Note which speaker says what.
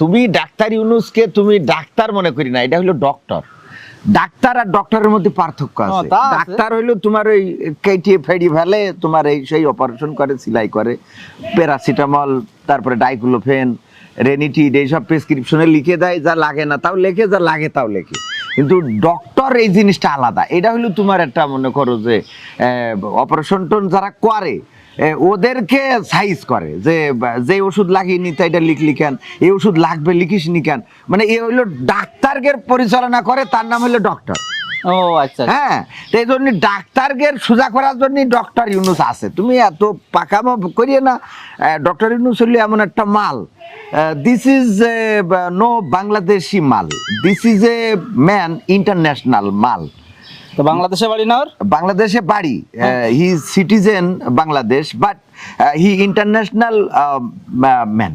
Speaker 1: তুমি ডাক্তার ইউনুসকে তুমি ডাক্তার মনে করি না এটা হলো ডক্টর ডাক্তার আর ডক্টরের মধ্যে পার্থক্য আছে। ডাক্তার হইল তোমার ওই কেটিয়ে ফেডি ফেলে তোমার এই সেই অপারেশন করে সেলাই করে প্যারাসিটামল তারপরে ডাইক্লোফেন রেনিটিড এইসব প্রেসক্রিপশনে লিখে দেয় যা লাগে না তাও লেখে যা লাগে তাও লেখে। কিন্তু ডক্টর এই জিনিসটা আলাদা। এটা হলো তোমার একটা মনে করো যে অপারেশন টোন যারা করে ওদেরকে সাইজ করে। যে যে ওষুধ লাগিয়ে নিতে এটা লিখলি কেন? এই ওষুধ লাগবে লিখিস নি কেন? মানে এ হইল ডাক্তারকে পরিচালনা করে তার নাম হলো ডক্টর
Speaker 2: ও আচ্ছা।
Speaker 1: হ্যাঁ এই জন্য ডাক্তারকে সোজা করার জন্য ডক্টর ইউনুস আছে। তুমি এত পাকামো করিয়ে না। ডক্টর ইউনুস হলো এমন একটা মাল। দিস ইজ নো বাংলাদেশি মাল। This is a man international মাল।
Speaker 2: তো বাংলাদেশে বাড়ি না
Speaker 1: বাংলাদেশে বাড়ি। He citizen Bangladesh but he international man